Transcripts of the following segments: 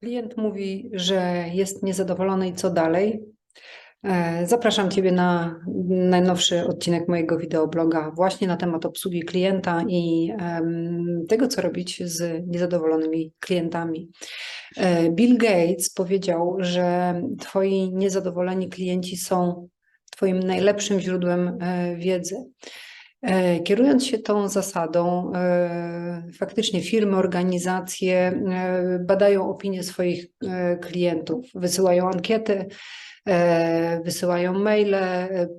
Klient mówi, że jest niezadowolony i co dalej? E, Zapraszam Ciebie na najnowszy odcinek mojego wideobloga właśnie na temat obsługi klienta i tego, co robić z niezadowolonymi klientami. E, Bill Gates powiedział, że Twoi niezadowoleni klienci są Twoim najlepszym źródłem e, wiedzy. E, Kierując się tą zasadą, e, faktycznie firmy, organizacje e, badają opinie swoich klientów, wysyłają ankiety, wysyłają maile,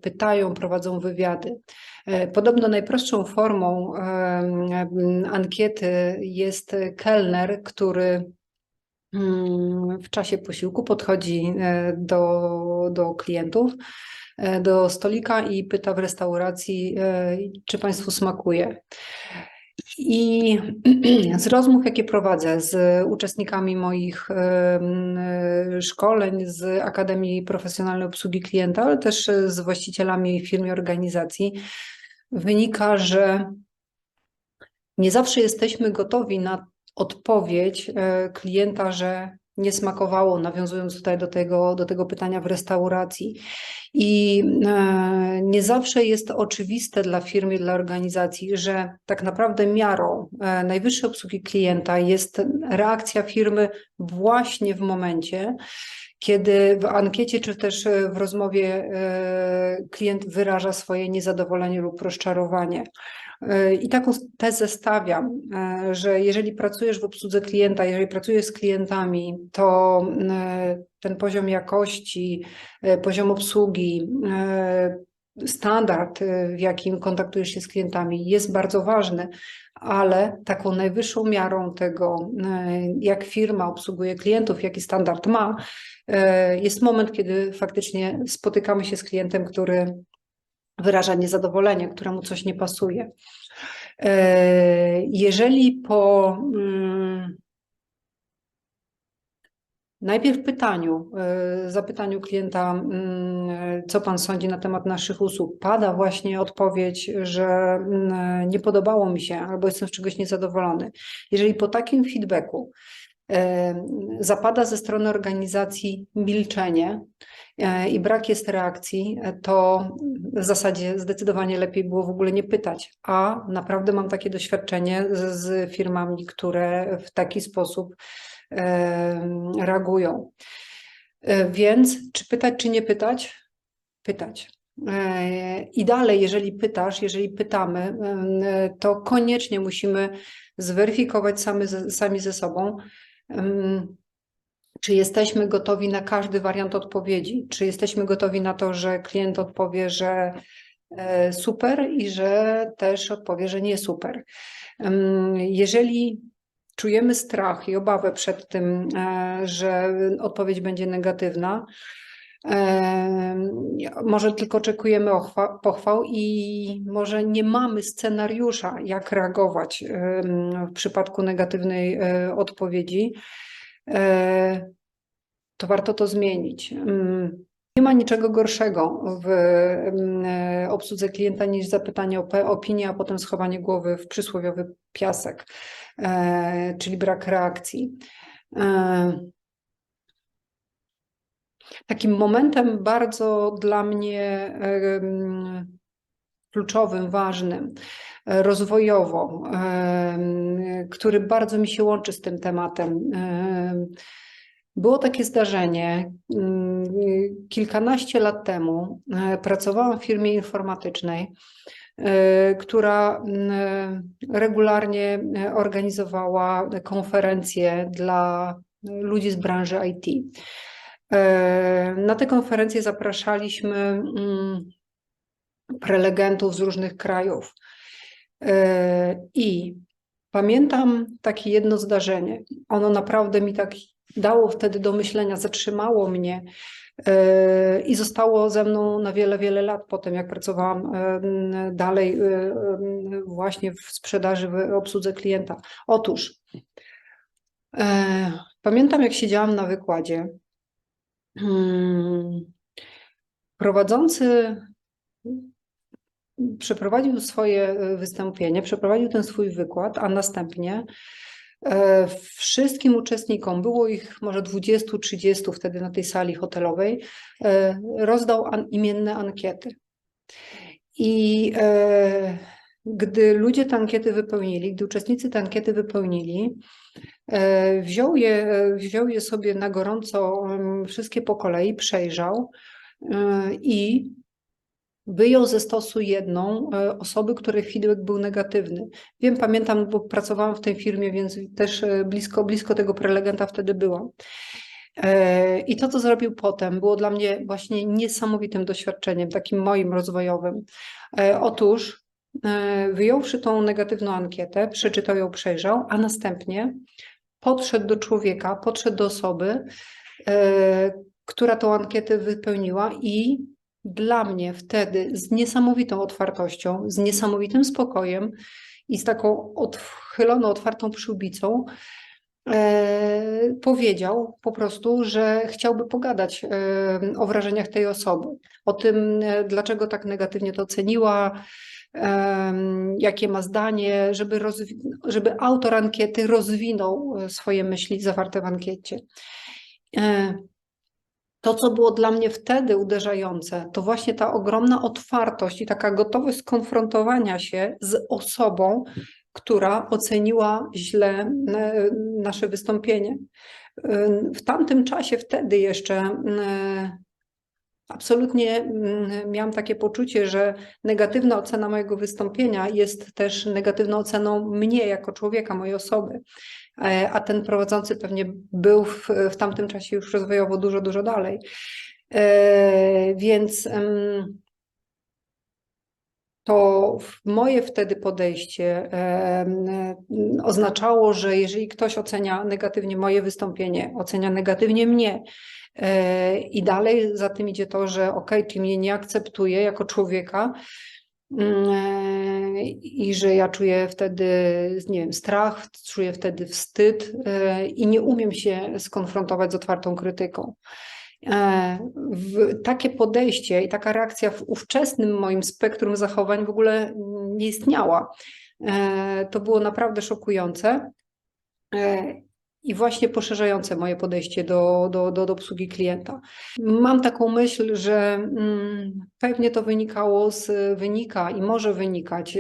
pytają, prowadzą wywiady. Podobno najprostszą formą ankiety jest kelner, który w czasie posiłku podchodzi e, do, do klientów, e, do stolika i pyta w restauracji, e, czy Państwu smakuje. I z rozmów, jakie prowadzę z uczestnikami moich szkoleń z Akademii Profesjonalnej Obsługi Klienta, ale też z właścicielami firm i organizacji, wynika, że nie zawsze jesteśmy gotowi na odpowiedź e, klienta, że nie smakowało, nawiązując tutaj do tego, do tego pytania w restauracji. I e, nie zawsze jest oczywiste dla firmy, dla organizacji, że tak naprawdę miarą e, najwyższej obsługi klienta jest reakcja firmy właśnie w momencie, kiedy w ankiecie czy też e, w rozmowie e, klient wyraża swoje niezadowolenie lub rozczarowanie. E, I taką tezę stawiam, że jeżeli pracujesz w obsłudze klienta, jeżeli pracujesz z klientami, to ten poziom jakości, poziom obsługi, standard, e, w jakim kontaktujesz się z klientami, jest bardzo ważny, ale taką najwyższą miarą tego, e, jak firma obsługuje klientów, jaki standard ma, e, jest moment, kiedy faktycznie spotykamy się z klientem, który wyraża niezadowolenie, któremu coś nie pasuje. Jeżeli po mm, najpierw pytaniu, e, zapytaniu klienta, mm, co pan sądzi na temat naszych usług, pada właśnie odpowiedź, że mm, nie podobało mi się albo jestem z czegoś niezadowolony. Jeżeli po takim feedbacku e, zapada ze strony organizacji milczenie e, i brak jest reakcji, e, to w zasadzie zdecydowanie lepiej było w ogóle nie pytać. A naprawdę mam takie doświadczenie z, z firmami, które w taki sposób e, reagują. E, Więc czy pytać, czy nie pytać? Pytać. E, I dalej, jeżeli pytasz, jeżeli pytamy, to koniecznie musimy zweryfikować sami sami ze sobą, czy jesteśmy gotowi na każdy wariant odpowiedzi, czy jesteśmy gotowi na to, że klient odpowie, że e, super i że też odpowie, że nie super. Jeżeli czujemy strach i obawę przed tym, e, że odpowiedź będzie negatywna, Em, Może tylko oczekujemy ochwa- pochwał i może nie mamy scenariusza, jak reagować em, w przypadku negatywnej e, odpowiedzi, e, to warto to zmienić. Nie ma niczego gorszego w em, e, obsłudze klienta niż zapytanie o opinię, a potem schowanie głowy w przysłowiowy piasek, e, czyli brak reakcji. E, Takim momentem bardzo dla mnie em, kluczowym, ważnym, rozwojowo, który bardzo mi się łączy z tym tematem. Było takie zdarzenie mm, kilkanaście lat temu. e, Pracowałam w firmie informatycznej, e, która mm, regularnie e, organizowała konferencje dla ludzi z branży IT. Na te konferencje zapraszaliśmy mm, prelegentów z różnych krajów. I pamiętam takie jedno zdarzenie. Ono naprawdę mi tak dało wtedy do myślenia, zatrzymało mnie e, i zostało ze mną na wiele, wiele lat potem, jak pracowałam e, dalej e, właśnie w sprzedaży, w obsłudze klienta. Otóż pamiętam, jak siedziałam na wykładzie. Hmm. Prowadzący przeprowadził swoje wystąpienie, przeprowadził ten swój wykład, a następnie wszystkim uczestnikom, było ich może 20-30 wtedy na tej sali hotelowej, e, rozdał an, imienne ankiety. I e, gdy ludzie te ankiety wypełnili, gdy uczestnicy te ankiety wypełnili, e, wziął je, wziął je sobie na gorąco em, wszystkie po kolei, przejrzał e, i wyjął ze stosu jedną e, osoby, której feedback był negatywny. Wiem, pamiętam, bo pracowałam w tej firmie, więc też e, blisko, blisko tego prelegenta wtedy byłam. E, I to, co zrobił potem, było dla mnie właśnie niesamowitym doświadczeniem, takim moim rozwojowym. Otóż, wyjąwszy tą negatywną ankietę, przeczytał ją, przejrzał, a następnie podszedł do człowieka, podszedł do osoby, która tą ankietę wypełniła i dla mnie wtedy z niesamowitą otwartością, z niesamowitym spokojem i z taką odchyloną, otwartą przyłbicą e, powiedział po prostu, że chciałby pogadać e, o wrażeniach tej osoby, o tym, e, dlaczego tak negatywnie to oceniła, em, jakie ma zdanie, żeby, żeby autor ankiety rozwinął e, swoje myśli zawarte w ankiecie. E, To, co było dla mnie wtedy uderzające, to właśnie ta ogromna otwartość i taka gotowość skonfrontowania się z osobą, która oceniła źle e, nasze wystąpienie. E, W tamtym czasie, wtedy jeszcze, e, absolutnie mm, miałam takie poczucie, że negatywna ocena mojego wystąpienia jest też negatywną oceną mnie jako człowieka, mojej osoby. E, A ten prowadzący pewnie był w, w tamtym czasie już rozwojowo dużo, dużo dalej. E, Więc to moje wtedy podejście oznaczało, że jeżeli ktoś ocenia negatywnie moje wystąpienie, ocenia negatywnie mnie, i dalej za tym idzie to, że ok, czy mnie nie akceptuje jako człowieka, mm, e, i że ja czuję wtedy, nie wiem, strach, czuję wtedy wstyd e, i nie umiem się skonfrontować z otwartą krytyką. E, takie podejście i taka reakcja w ówczesnym moim spektrum zachowań w ogóle nie istniała. E, To było naprawdę szokujące e, i właśnie poszerzające moje podejście do, do, do, do obsługi klienta. Mam taką myśl, że mm, pewnie to wynikało z, wynika i może wynikać,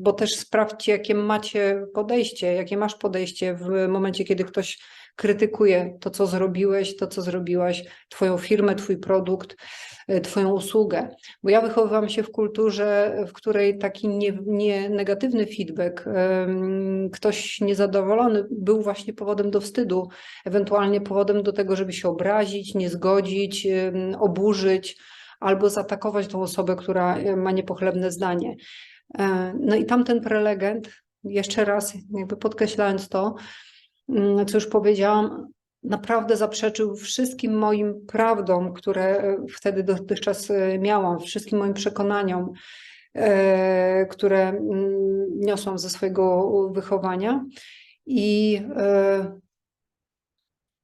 bo też sprawdźcie, jakie macie podejście, jakie masz podejście w momencie, kiedy ktoś krytykuje to, co zrobiłeś, to, co zrobiłaś, Twoją firmę, Twój produkt, y, Twoją usługę. Bo ja wychowywałam się w kulturze, w której taki nie, nie negatywny feedback, ktoś niezadowolony był właśnie powodem do wstydu, ewentualnie powodem do tego, żeby się obrazić, nie zgodzić, oburzyć albo zaatakować tą osobę, która y, ma niepochlebne zdanie. E, No i tamten prelegent, jeszcze raz jakby podkreślając to, co już powiedziałam, naprawdę zaprzeczył wszystkim moim prawdom, które e, wtedy dotychczas e, miałam, wszystkim moim przekonaniom, e, które mm, niosłam ze swojego wychowania. I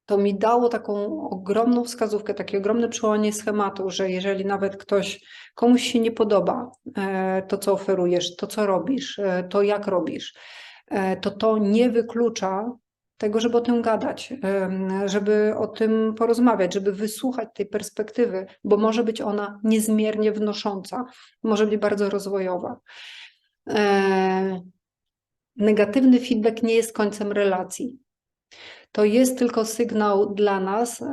to mi dało taką ogromną wskazówkę, takie ogromne przełamanie schematu, że jeżeli nawet ktoś, komuś się nie podoba to, co oferujesz, to, co robisz, to jak robisz, to to nie wyklucza tego, żeby o tym gadać, żeby o tym porozmawiać, żeby wysłuchać tej perspektywy, bo może być ona niezmiernie wnosząca, może być bardzo rozwojowa. Negatywny feedback nie jest końcem relacji. To jest tylko sygnał dla nas,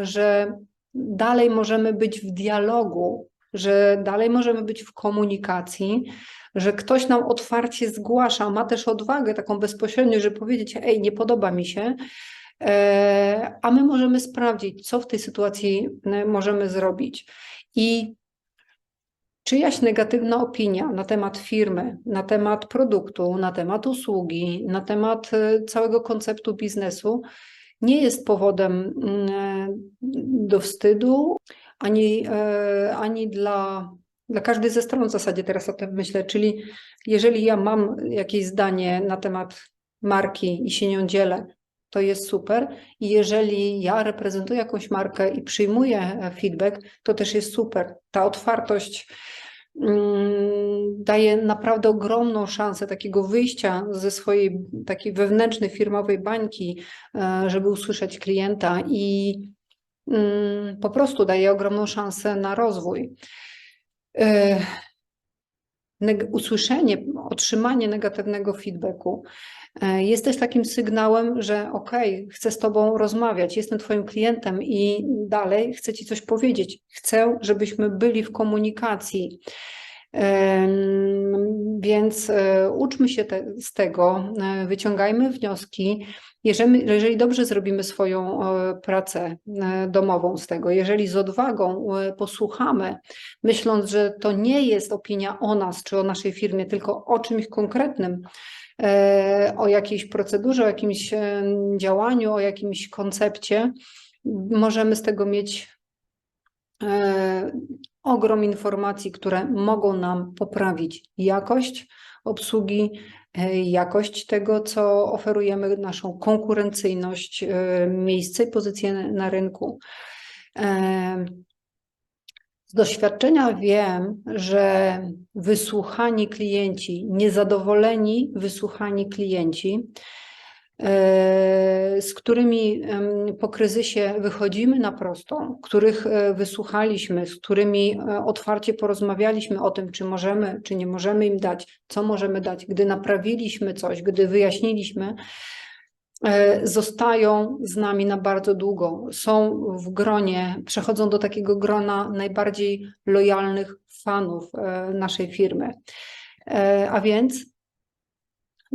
że dalej możemy być w dialogu, że dalej możemy być w komunikacji, że ktoś nam otwarcie zgłasza, ma też odwagę taką bezpośrednią, żeby powiedzieć: Ej, nie podoba mi się. E, A my możemy sprawdzić, co w tej sytuacji e, możemy zrobić. I czyjaś negatywna opinia na temat firmy, na temat produktu, na temat usługi, na temat e, całego konceptu biznesu nie jest powodem mm, do wstydu, ani, ani dla, dla każdej ze stron w zasadzie teraz o tym myślę. Czyli jeżeli ja mam jakieś zdanie na temat marki i się nią dzielę, to jest super. I jeżeli ja reprezentuję jakąś markę i przyjmuję e, feedback, to też jest super. Ta otwartość mm, daje naprawdę ogromną szansę takiego wyjścia ze swojej takiej wewnętrznej firmowej bańki, e, żeby usłyszeć klienta i mm, po prostu daje ogromną szansę na rozwój. E, usłyszenie, otrzymanie negatywnego feedbacku e, jest też takim sygnałem, że okej, chcę z Tobą rozmawiać, jestem Twoim klientem i dalej chcę Ci coś powiedzieć. Chcę, żebyśmy byli w komunikacji. Więc e, uczmy się te, z tego, e, wyciągajmy wnioski. Jeżeli, jeżeli dobrze zrobimy swoją e, pracę domową z tego, jeżeli z odwagą posłuchamy, myśląc, że to nie jest opinia o nas czy o naszej firmie, tylko o czymś konkretnym, o jakiejś procedurze, o jakimś działaniu, o jakimś koncepcie, możemy z tego mieć ogrom informacji, które mogą nam poprawić jakość obsługi, e, jakość tego, co oferujemy, naszą konkurencyjność, e, miejsce i pozycję na rynku. E, Z doświadczenia wiem, że wysłuchani klienci, niezadowoleni wysłuchani klienci, z którymi po kryzysie wychodzimy na prostą, których e, wysłuchaliśmy, z którymi e, otwarcie porozmawialiśmy o tym, czy możemy, czy nie możemy im dać, co możemy dać, gdy naprawiliśmy coś, gdy wyjaśniliśmy, e, zostają z nami na bardzo długo. Są w gronie, przechodzą do takiego grona najbardziej lojalnych fanów e, naszej firmy. E, A więc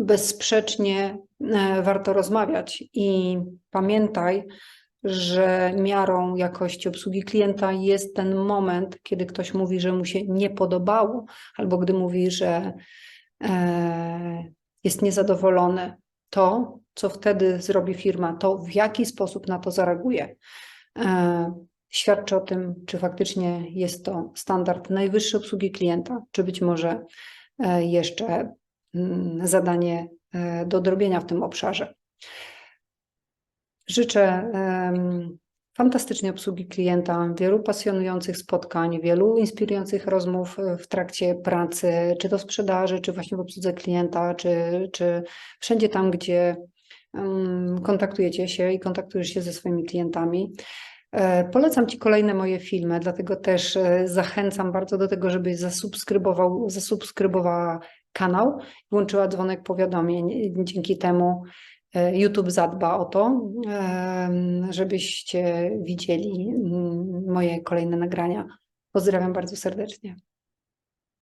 bezsprzecznie e, warto rozmawiać i pamiętaj, że miarą jakości obsługi klienta jest ten moment, kiedy ktoś mówi, że mu się nie podobało, albo gdy mówi, że e, jest niezadowolony. To, co wtedy zrobi firma, to w jaki sposób na to zareaguje, e, świadczy o tym, czy faktycznie jest to standard najwyższej obsługi klienta, czy być może jeszcze zadanie e, do odrobienia w tym obszarze. Życzę fantastycznej obsługi klienta, wielu pasjonujących spotkań, wielu inspirujących rozmów e, w trakcie pracy, czy to sprzedaży, czy właśnie w obsłudze klienta, czy, czy wszędzie tam, gdzie kontaktujecie się i kontaktujesz się ze swoimi klientami. E, Polecam Ci kolejne moje filmy, dlatego też zachęcam bardzo do tego, żebyś zasubskrybował, zasubskrybowała kanał, włączyła dzwonek powiadomień. Dzięki temu e, YouTube zadba o to, em, żebyście widzieli moje kolejne nagrania. Pozdrawiam bardzo serdecznie.